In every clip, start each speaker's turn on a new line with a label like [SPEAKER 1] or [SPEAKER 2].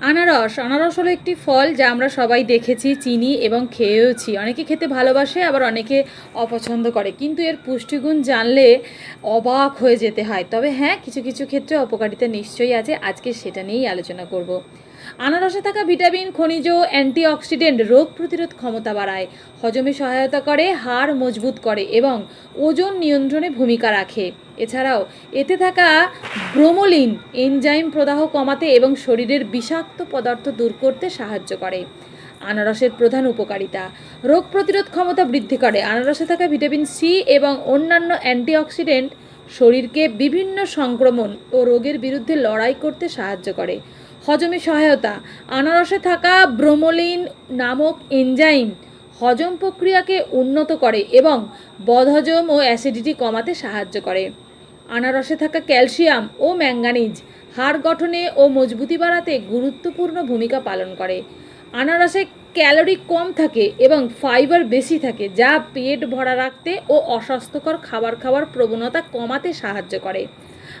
[SPEAKER 1] আনারস। আনারস হলো একটি ফল যা আমরা সবাই দেখেছি, চিনি এবং খেয়েওছি। অনেকে খেতে ভালোবাসে, আবার অনেকে অপছন্দ করে। কিন্তু এর পুষ্টিগুণ জানলে অবাক হয়ে যেতে হয়। তবে হ্যাঁ কিছু কিছু ক্ষেত্রে অপকারিতা নিশ্চয়ই আছে। আজকে সেটা নিয়েই আলোচনা করব। আনারসে থাকা ভিটামিন, খনিজ অ্যান্টিঅক্সিডেন্ট রোগ প্রতিরোধ ক্ষমতা বাড়ায়। হজমে সহায়তা করে, হাড় মজবুত করে এবং ওজন নিয়ন্ত্রণে ভূমিকা রাখে। এছাড়াও, এতে থাকা ব্রোমোলিন এনজাইম প্রদাহ কমাতে এবং শরীরের বিষাক্ত পদার্থ দূর করতে সাহায্য করে। আনারসের প্রধান উপকারিতা। রোগ প্রতিরোধ ক্ষমতা বৃদ্ধি করে। আনারসে থাকা ভিটামিন সি এবং অন্যান্য অ্যান্টিঅক্সিডেন্ট শরীরকে বিভিন্ন সংক্রমণ ও রোগের বিরুদ্ধে লড়াই করতে সাহায্য করে। হজমে সহায়তা। আনারসে থাকা ব্রোমোলিন নামক এনজাইম হজম প্রক্রিয়াকে উন্নত করে এবং বদহজম ও অ্যাসিডিটি কমাতে সাহায্য করে। আনারসে থাকা ক্যালসিয়াম ও ম্যাঙ্গানিজ হাড় গঠনে ও মজবুতি বাড়াতে গুরুত্বপূর্ণ ভূমিকা পালন করে। আনারসে ক্যালোরি কম থাকে এবং ফাইবার বেশি থাকে, যা পেট ভরা রাখতে ও অস্বাস্থ্যকর খাবার খাওয়ার প্রবণতা কমাতে সাহায্য করে।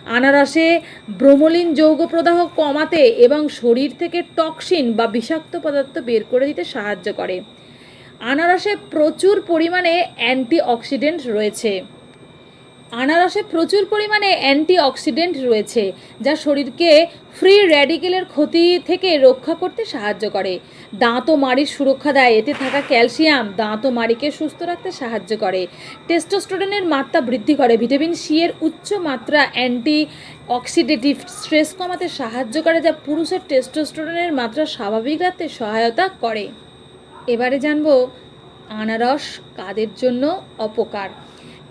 [SPEAKER 1] আনারসে ব্রোমোলিন যৌগ প্রদাহ কমাতে এবং শরীর থেকে টক্সিন বা বিষাক্ত পদার্থ বের করে দিতে সাহায্য করে। আনারসে প্রচুর পরিমাণে অ্যান্টিঅক্সিডেন্ট রয়েছে। আনারসে প্রচুর পরিমাণে অ্যান্টিঅক্সিডেন্ট রয়েছে, যা শরীরকে ফ্রি র্যাডিকেলের ক্ষতি থেকে রক্ষা করতে সাহায্য করে। দাঁত ও মাড়ির সুরক্ষা দেয়, এতে থাকা ক্যালসিয়াম দাঁত ও মাড়িকে সুস্থ রাখতে সাহায্য করে। টেস্টোস্টেরনের মাত্রা বৃদ্ধি করে, ভিটামিন সি এর উচ্চ মাত্রা অ্যান্টি অক্সিডেটিভ স্ট্রেস কমাতে সাহায্য করে, যা পুরুষের টেস্টোস্টেরনের মাত্রা স্বাভাবিক রাখতে সহায়তা করে। এবারে জানব, আনারস কাদের জন্য অপকার?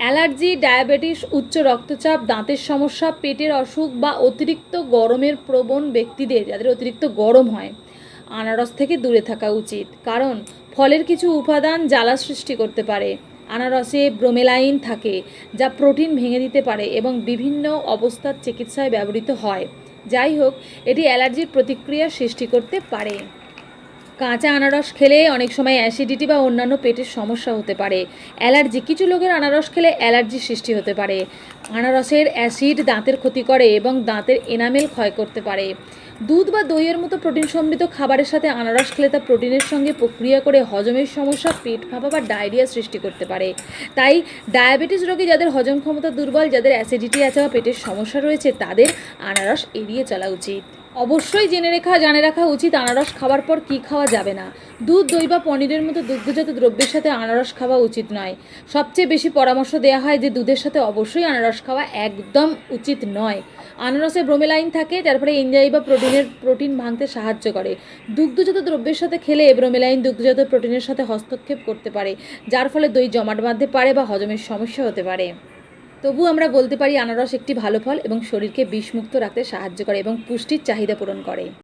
[SPEAKER 1] অ্যালার্জি, ডায়াবেটিস, উচ্চ রক্তচাপ, দাঁতের সমস্যা, পেটের অসুখ বা অতিরিক্ত গরমের প্রবণ ব্যক্তিদের, যাদের অতিরিক্ত গরম হয়, আনারস থেকে দূরে থাকা উচিত। কারণ, ফলের কিছু উপাদান জ্বালা সৃষ্টি করতে পারে। আনারসে ব্রোমেলাইন থাকে, যা প্রোটিন ভেঙে দিতে পারে এবং বিভিন্ন অবস্থার চিকিৎসায় ব্যবহৃত হয়। যাই হোক, এটি অ্যালার্জির প্রতিক্রিয়া সৃষ্টি করতে পারে। কাঁচা আনারস খেলে অনেক সময় অ্যাসিডিটি বা অন্যান্য পেটের সমস্যা হতে পারে। অ্যালার্জি কিছু লোকের আনারস খেলে অ্যালার্জির সৃষ্টি হতে পারে। আনারসের অ্যাসিড দাঁতের ক্ষতি করে এবং দাঁতের এনামেল ক্ষয় করতে পারে। দুধ বা দইয়ের মতো প্রোটিন সমৃদ্ধ খাবারের সাথে আনারস খেলে তা প্রোটিনের সঙ্গে প্রক্রিয়া করে হজমের সমস্যা, পেট ফাঁপা বা ডায়রিয়া সৃষ্টি করতে পারে। তাই ডায়াবেটিস রোগী যাদের হজম ক্ষমতা দুর্বল, যাদের অ্যাসিডিটি আছে বা পেটের সমস্যা রয়েছে, তাদের আনারস এড়িয়ে চলা উচিত। অবশ্যই জেনে রেখা, জানে রাখা উচিত আনারস খাওয়ার পর কি খাওয়া যাবে না। দুধ, দই বা পনিরের মতো দুগ্ধজাত দ্রব্যের সাথে আনারস খাওয়া উচিত নয়। সবচেয়ে বেশি পরামর্শ দেওয়া হয় যে দুধের সাথে অবশ্যই আনারস খাওয়া একদম উচিত নয়। আনারসে ব্রোমেলাইন থাকে যার ফলে এনজাই বা প্রোটিনের, প্রোটিন ভাঙতে সাহায্য করে। দুগ্ধজাত দ্রব্যের সাথে খেলে ব্রোমেলাইন দুগ্ধজাত প্রোটিনের সাথে হস্তক্ষেপ করতে পারে, যার ফলে দই জমাট বাঁধতে পারে বা হজমের সমস্যা হতে পারে। তবু আমরা বলতে পারি, আনারস একটি ভালো ফল এবং শরীরকে বিষমুক্ত রাখতে সাহায্য করে এবং পুষ্টির চাহিদা পূরণ করে।